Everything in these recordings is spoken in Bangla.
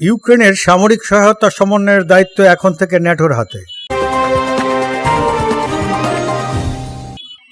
ইউক্রেনের সামরিক সহায়তা সমন্বয়ের দায়িত্ব এখন থেকে ন্যাটোর হাতে।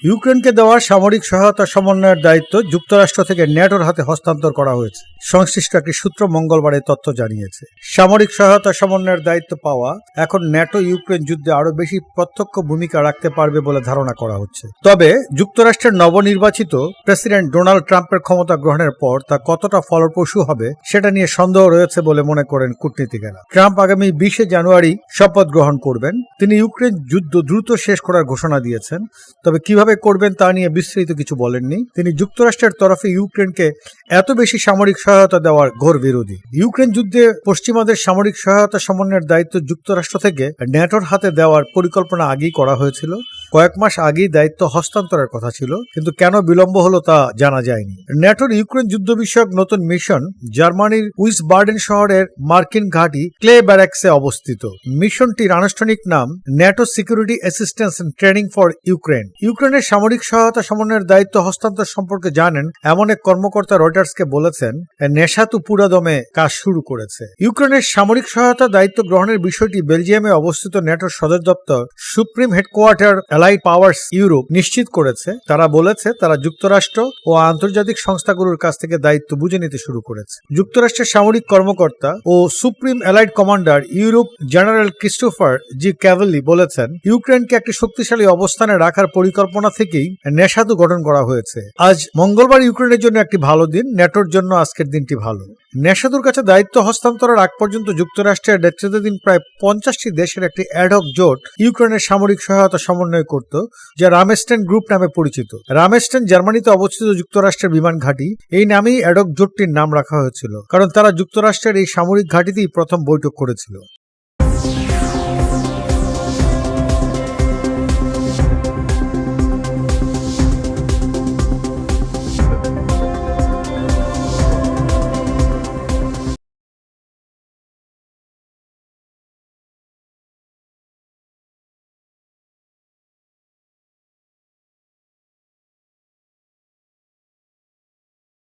ইউক্রেনকে দেওয়া সামরিক সহায়তা সমন্বয়ের দায়িত্ব যুক্তরাষ্ট্র থেকে ন্যাটোর হাতে হস্তান্তর করা হয়েছে। সংশ্লিষ্ট একটি সূত্র মঙ্গলবার তথ্য জানিয়েছে। সামরিক সহায়তা সমন্বয়ের দায়িত্ব পাওয়া এখন ন্যাটো ইউক্রেন যুদ্ধে আরও বেশি প্রত্যক্ষ ভূমিকা রাখতে পারবে বলে ধারণা করা হচ্ছে। তবে যুক্তরাষ্ট্রের নবনির্বাচিত প্রেসিডেন্ট ডোনাল্ড ট্রাম্পের ক্ষমতা গ্রহণের পর তা কতটা ফলপ্রসূ হবে সেটা নিয়ে সন্দেহ রয়েছে বলে মনে করেন কূটনীতিকেরা। ট্রাম্প আগামী বিশে জানুয়ারি শপথ গ্রহণ করবেন। তিনি ইউক্রেন যুদ্ধ দ্রুত শেষ করার ঘোষণা দিয়েছেন। তবে কীভাবে করবেন তা নিয়ে বিস্তারিত কিছু বলেননি। তিনি যুক্তরাষ্ট্রের তরফে ইউক্রেনকে এত বেশি সামরিক সহায়তা দেওয়ার ঘোর বিরোধী। ইউক্রেন যুদ্ধে পশ্চিমাদের সামরিক সহায়তা সমন্বয়ের দায়িত্ব যুক্তরাষ্ট্র থেকে ন্যাটোর হাতে দেওয়ার পরিকল্পনা আগেই করা হয়েছিল। কয়েক মাস আগেই দায়িত্ব হস্তান্তরের কথা ছিল, কিন্তু কেন বিলম্ব হলো তা জানা যায়নি। ন্যাটোর ইউক্রেন যুদ্ধ বিষয়ক নতুন মিশন জার্মানির উইস বার্ডেন শহরের মার্কিন ঘাঁটি ক্লে ব্যারাক্সে অবস্থিত। মিশনটির আনুষ্ঠানিক নাম NATO security assistance and training for Ukraine ইউক্রেনের সামরিক সহায়তা সমন্বয়ের দায়িত্ব হস্তান্তর সম্পর্কে জানেন এমন এক কর্মকর্তা রয়টার্সকে বলেছেন, নেশাতু পুরাদমে কাজ শুরু করেছে। ইউক্রেনের সামরিক সহায়তা দায়িত্ব গ্রহণের বিষয়টি বেলজিয়ামে অবস্থিত ন্যাটোর সদর দপ্তর supreme headquarter allied powers Europe নিশ্চিত করেছে, তারা বলেছে তারা যুক্তরাষ্ট্র ও আন্তর্জাতিক সংস্থাগুলোর কাছ থেকে দায়িত্ব বুঝে নিতে শুরু করেছে। যুক্তরাষ্ট্রের সামরিক কর্মকর্তা ও supreme allied commander Europe general Christopher G Cavoli বলেছেন, ইউক্রেনকে একটি শক্তিশালী অবস্থানে রাখার পরিকল্পনা থেকেই নেশাদু গঠন করা হয়েছে। আজ মঙ্গলবার ইউক্রেনের জন্য একটি ভালো দিন, ন্যাটোর জন্য আজকের দিনটি ভালো। নেশাদুর কাছে দায়িত্ব হস্তান্তরের আগ পর্যন্ত যুক্তরাষ্ট্রের নেতৃত্বাধীন প্রায় পঞ্চাশটি দেশের একটি অ্যাডক জোট ইউক্রেনের সামরিক সহায়তা সমন্বয় করত, যা রামেস্টেন গ্রুপ নামে পরিচিত। রামেস্টেন জার্মানিতে অবস্থিত যুক্তরাষ্ট্রের বিমান ঘাঁটি, এই নামেই অ্যাডক জোটটির নাম রাখা হয়েছিল, কারণ তারা যুক্তরাষ্ট্রের এই সামরিক ঘাঁটিতেই প্রথম বৈঠক করেছিল।